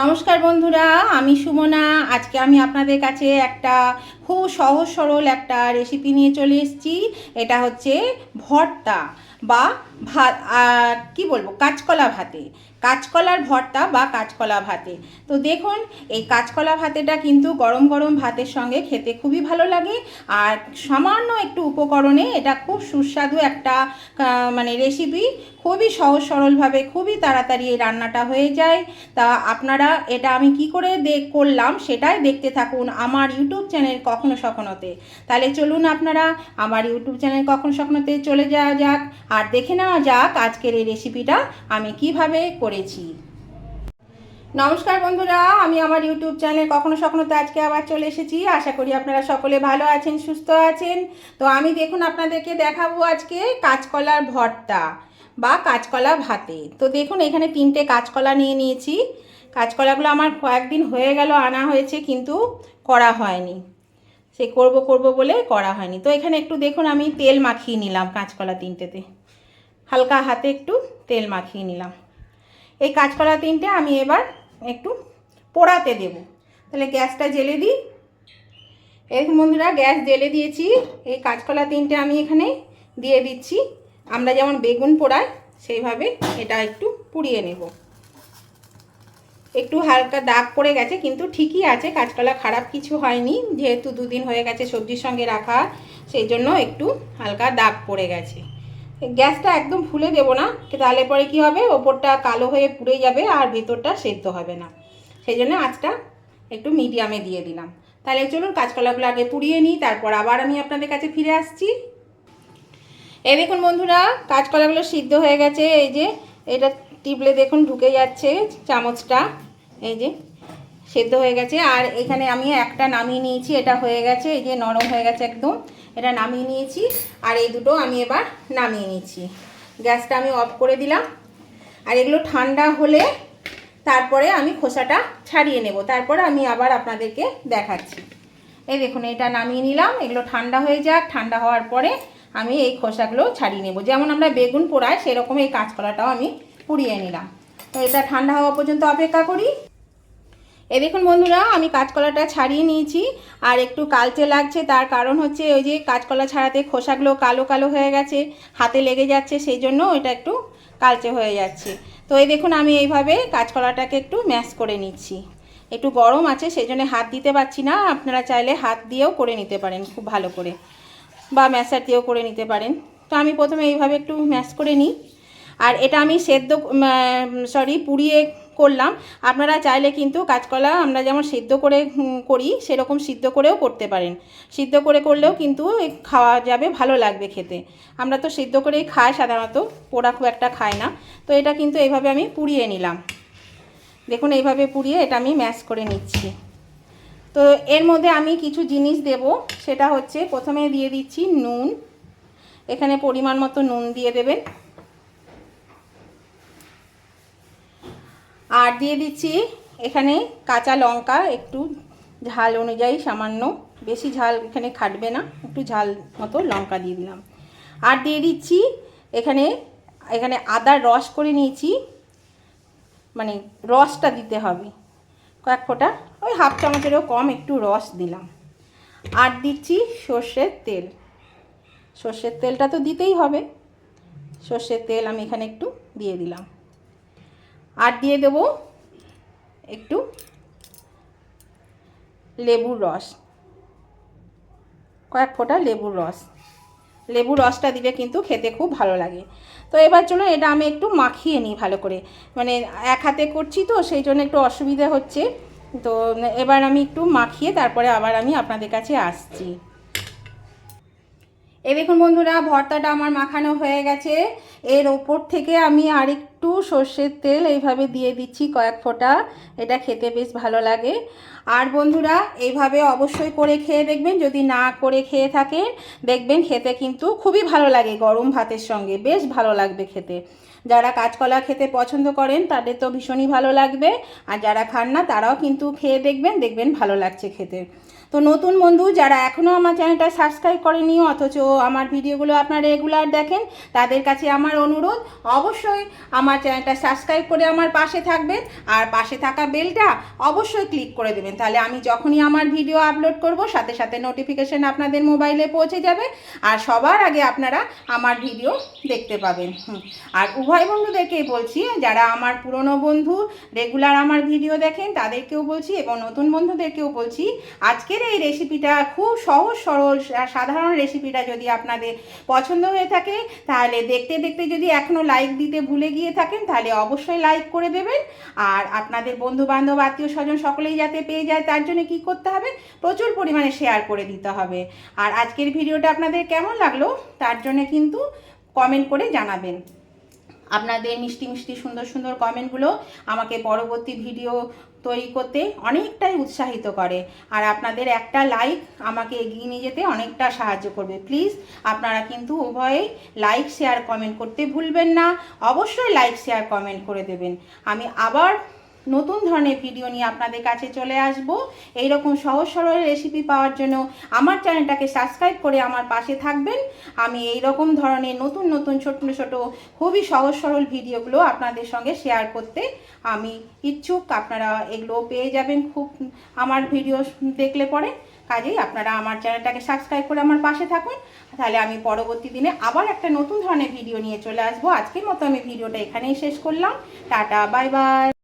নমস্কার বন্ধুরা আমি সুমনা। আজকে আমি আপনাদের কাছে একটা খুব সহজ সরল একটা রেসিপি নিয়ে চলে এসেছি। এটা হচ্ছে ভর্তা বা ভাত কি বলব, কাঁচকলা ভাতে। কাঁচকলার ভর্তা বা কাঁচকলা ভাতে। তো দেখুন, এই কাঁচকলা ভাতেটা কিন্তু গরম গরম ভাতের সঙ্গে খেতে খুবই ভালো লাগে। আর সামান্য একটু উপকরণে এটা খুব সুস্বাদু একটা মানে রেসিপি খুবই সহজ সরলভাবে খুবই তাড়াতাড়ি এই রান্নাটা হয়ে যায়। তা আপনারা এটা আমি কি করে দেখ, করলাম সেটাই দেখতে থাকুন আমার ইউটিউব চ্যানেল কখনো সখনোতে তাহলে চলুন আপনারা আমার ইউটিউব চ্যানেল কখনো সখনোতে চলে যাওয়া যাক। আর দেখে নেওয়া যাক আজকের এই রেসিপিটা আমি কীভাবে করেছি। নমস্কার বন্ধুরা, আমি আমার ইউটিউব চ্যানেল কখনো সখনোতে আজকে আবার চলে এসেছি। আশা করি আপনারা সকলে ভালো আছেন, সুস্থ আছেন। তো আমি দেখুন আপনাদেরকে দেখাবো আজকে কাঁচকলার ভর্তা বা কাঁচকলা ভাতে। তো দেখুন, এখানে তিনটে কাঁচকলা নিয়ে নিয়েছি। কাঁচকলাগুলো আমার কয়েকদিন হয়ে গেল, আনা হয়েছে, কিন্তু করা হয়নি। সে করব করব বলে করা হয়নি। তো এখানে একটু দেখুন, আমি তেল মাখিয়ে নিলাম কাঁচকলা তিনটেতে। হালকা হাতে একটু তেল মাখিয়ে নিলাম। এই কাঁচকলা তিনটে আমি এবার একটু পোড়াতে দেব। তাহলে গ্যাসটা জেলে দিই। এই বন্ধুরা, গ্যাস জেলে দিয়েছি। এই কাঁচকলা তিনটে আমি এখানে দিয়ে দিচ্ছি। আমরা যেমন বেগুন পোড়াই, সেইভাবে এটা একটু পুড়িয়ে নেব। একটু হালকা দাগ পড়ে গেছে, কিন্তু ঠিকই আছে, কাঁচকলা খারাপ কিছু হয়নি, যেহেতু দুদিন হয়ে গেছে সবজির সঙ্গে রাখা, সেই জন্য একটু হালকা দাগ পড়ে গেছে। গ্যাসটা একদম ফুলে দেবো না, তাহলে পরে কি হবে, ওপরটা কালো হয়ে পুড়ে যাবে আর ভেতরটা সেদ্ধ হবে না। সেই জন্য আঁচটা একটু মিডিয়ামে দিয়ে দিলাম। তাহলে চলুন কাঁচকলাগুলো আগে পুড়িয়ে নিই, তারপর আবার আমি আপনাদের কাছে ফিরে আসছি। এই দেখুন বন্ধুরা, কাঁচকলাগুলো সিদ্ধ হয়ে গেছে, এই যে এটা টিপলে দেখুন ঢুকে যাচ্ছে চামচটা, এই যে, সেদ্ধ হয়ে গেছে। আর এখানে আমি একটা নামিয়ে নিয়েছি, এটা হয়ে গেছে, এই যে নরম হয়ে গেছে একদম, এটা নামিয়ে নিয়েছি। আর এই দুটো আমি এবার নামিয়ে নিয়েছি। গ্যাসটা আমি অফ করে দিলাম। আর এগুলো ঠান্ডা হলে তারপরে আমি খোসাটা ছাড়িয়ে নেব। তারপরে আমি আবার আপনাদেরকে দেখাচ্ছি। এই দেখুন, এটা নামিয়ে নিলাম, এগুলো ঠান্ডা হয়ে যাক। ঠান্ডা হওয়ার পরে আমি এই খোসাগুলো ছাড়িয়ে নেব। যেমন আমরা বেগুন পোড়াই সেরকম এই কাঁচকলাটাও আমি পুড়িয়ে নিলাম। তো এটা ঠান্ডা হওয়া পর্যন্ত অপেক্ষা করি। এই দেখুন বন্ধুরা, আমি কাঁচকলাটা ছাড়িয়ে নিয়েছি। আর একটু কালচে লাগছে, তার কারণ হচ্ছে ওই যে কাঁচকলা ছাড়াতে খোসাগুলো কালো কালো হয়ে গেছে, হাতে লেগে যাচ্ছে, সেই জন্য ওইটা একটু কালচে হয়ে যাচ্ছে। তো এই দেখুন, আমি এইভাবে কাঁচকলাটাকে একটু ম্যাশ করে নিচ্ছি। একটু গরম আছে, সেই জন্য হাত দিতে পারছি না। আপনারা চাইলে হাত দিয়েও করে নিতে পারেন, খুব ভালো করে। বা ম্যাশার দিয়েও করে নিতে পারেন। তো আমি প্রথমে এইভাবে একটু ম্যাশ করে নিই। আর এটা আমি সেদ্ধ সরি পুড়িয়ে করলাম। আপনারা চাইলে কিন্তু কাঁচকলা আমরা যেমন সিদ্ধ করে করি, সেরকম সিদ্ধ করেও করতে পারেন। সিদ্ধ করে করলেও কিন্তু খাওয়া যাবে, ভালো লাগবে খেতে। আমরা তো সিদ্ধ করেই খাই, সাধারণত পোড়া খুব একটা খাই না। তো এটা কিন্তু এইভাবে আমি পুড়িয়ে নিলাম। দেখুন, এইভাবে পুড়িয়ে এটা আমি ম্যাশ করে নিচ্ছি। তো এর মধ্যে আমি কিছু জিনিস দেব, সেটা হচ্ছে প্রথমে দিয়ে দিচ্ছি নুন। এখানে পরিমাণ মতো নুন দিয়ে দেবেন। আর দিয়ে দিচ্ছি এখানে কাঁচা লঙ্কা, একটু ঝাল অনুযায়ী সামান্য। বেশি ঝাল এখানে খাটবে না, একটু ঝাল মতো লঙ্কা দিয়ে দিলাম। আর দিয়ে দিচ্ছি এখানে এখানে আদার রস করে নিয়েছি। মানে রসটা দিতে হবে। কয়েক ফোঁটা, ওই হাফ চামচেরও কম একটু রস দিলাম। আর দিচ্ছি সর্ষের তেল। সর্ষের তেলটা তো দিতেই হবে। সর্ষের তেল আমি এখানে একটু দিয়ে দিলাম। আর দিয়ে দেব একটু লেবুর রস। কয়েক ফোঁটা লেবুর রস। লেবুর রসটা দিলে কিন্তু খেতে খুব ভালো লাগে। তো এবার চলো এটা আমি একটু মাখিয়ে নিই ভালো করে। মানে এক হাতে করছি তো, সেই জন্য একটু অসুবিধা হচ্ছে। তো এবার আমি একটু মাখিয়ে তারপরে আবার আমি আপনাদের কাছে আসছি। এই দেখুন বন্ধুরা, ভর্তাটা আমার মাখানো হয়ে গেছে। এর ওপর থেকে আমি আরেকটু সর্ষের তেল এইভাবে দিয়ে দিচ্ছি কয়েক ফোঁটা। এটা খেতে বেশ ভালো লাগে। আর বন্ধুরা, এইভাবে অবশ্যই করে খেয়ে দেখবেন। যদি না করে খেয়ে থাকেন, দেখবেন খেতে কিন্তু খুবই ভালো লাগে গরম ভাতের সঙ্গে। বেশ ভালো লাগবে খেতে। যারা কাঁচকলা খেতে পছন্দ করেন, তাদের তো ভীষণই ভালো লাগবে। আর যারা খান না, তারাও কিন্তু খেয়ে দেখবেন দেখবেন ভালো লাগছে খেতে। তো নতুন বন্ধু, যারা এখনও আমার চ্যানেলটা সাবস্ক্রাইব করেনি, অথচ আমার ভিডিওগুলো আপনারা রেগুলার দেখেন, তাদের কাছে আমার অনুরোধ, অবশ্যই আমার চ্যানেলটা সাবস্ক্রাইব করে আমার পাশে থাকবেন, আর পাশে থাকা বেলটা অবশ্যই ক্লিক করে দেবেন তাহলে আমি যখনই আমার ভিডিও আপলোড করব, সাথে সাথে নোটিফিকেশন আপনাদের মোবাইলে পৌঁছে যাবে, আর সবার আগে আপনারা আমার ভিডিও দেখতে পাবেন। আর উভয় বন্ধুদেরকেই বলছি, যারা আমার পুরনো বন্ধু রেগুলার আমার ভিডিও দেখেন, তাদেরকেও বলছি, এবং নতুন বন্ধুদেরকেও বলছি আজকের এই রেসিপিটা খুব সহজ, সরল সাধারণ রেসিপিটা যদি আপনাদের পছন্দ হয়ে থাকে, তাহলে দেখতে দেখতে যদি এখনও লাইক দিতে ভুলে গিয়ে থাকেন, তাহলে অবশ্যই লাইক করে দেবেন। আর আপনাদের বন্ধু বান্ধব আত্মীয় স্বজন সকলেই যাতে পেয়ে যায়, তার জন্য কি করতে হবে? প্রচুর পরিমাণে শেয়ার করে দিতে হবে। আর আজকের ভিডিওটা আপনাদের কেমন লাগল? তার জন্য কিন্তু কমেন্ট করে জানাবেন। আপনাদের মিষ্টি মিষ্টি, সুন্দর সুন্দর কমেন্টগুলো আমাকে পরবর্তী ভিডিও তৈরি করতে অনেকটাই উৎসাহিত করে। আর আপনাদের একটা লাইক আমাকে এগিয়ে নিয়ে যেতে অনেকটা সাহায্য করবে। প্লিজ আপনারা কিন্তু উভয়েই লাইক শেয়ার কমেন্ট করতে ভুলবেন না। অবশ্যই লাইক শেয়ার কমেন্ট করে দেবেন। আমি আবার নতুন ধরনের ভিডিও নিয়ে আপনাদের কাছে চলে আসব। এই রকম সহজ সরল রেসিপি পাওয়ার জন্য আমার চ্যানেলটাকে সাবস্ক্রাইব করে আমার পাশে থাকবেন। আমি এই রকম ধরনের নতুন নতুন ছোট ছোট খুবই সহজ সরল ভিডিওগুলো আপনাদের সঙ্গে শেয়ার করতে আমি ইচ্ছুক। আপনারা এগুলো পেয়ে যাবেন খুব আমার ভিডিও দেখলে পরে। কাজেই আপনারা আমার চ্যানেলটাকে সাবস্ক্রাইব করে আমার পাশে থাকুন। তাহলে আমি পরবর্তী দিনে আবার একটা নতুন ধরনের ভিডিও নিয়ে চলে আসব। আজকের মতো আমি ভিডিওটা এখানেই শেষ করলাম। Tata bye bye